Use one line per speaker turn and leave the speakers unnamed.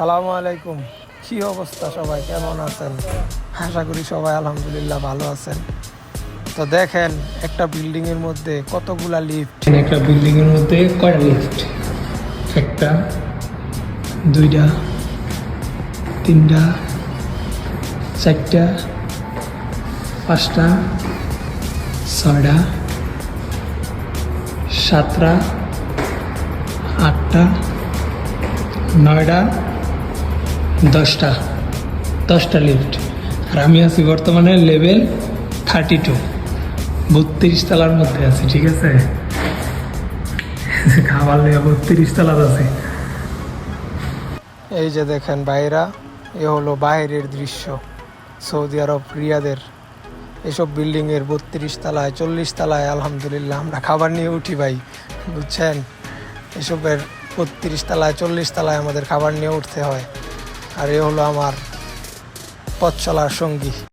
আসসালামু আলাইকুম। কি অবস্থা সবাই? কেমন আছেন? আশা করি সবাই আলহামদুলিল্লাহ ভালো আছেন। তো দেখেন, একটা বিল্ডিং এর মধ্যে কতগুলা লিফট
একটা বিল্ডিং এর মধ্যে কয়টা লিফট একটা, দুইটা, তিনটা, চারটা, পাঁচটা, ছয়টা, সাতটা, আটটা, নয়টা দশটা দশটা লিফট। আর আমি আছি বর্তমানে লেভেল থার্টি টু বত্রিশ তলার মধ্যে আছি, ঠিক আছে? খাবার লেগে বত্রিশ তলার আছে।
এই যে দেখেন বাইরা এ হলো বাইরের দৃশ্য। সৌদি আরব, রিয়াদের। এসব বিল্ডিংয়ের বত্রিশ তলায়, চল্লিশ তালায় আলহামদুলিল্লাহ আমরা খাবার নিয়ে উঠি ভাই, বুঝছেন? এসবের বত্রিশ তালায়, চল্লিশ তালায় আমাদের খাবার নিয়ে উঠতে হয়। আর এ হলো আমার পথ চলার সঙ্গী।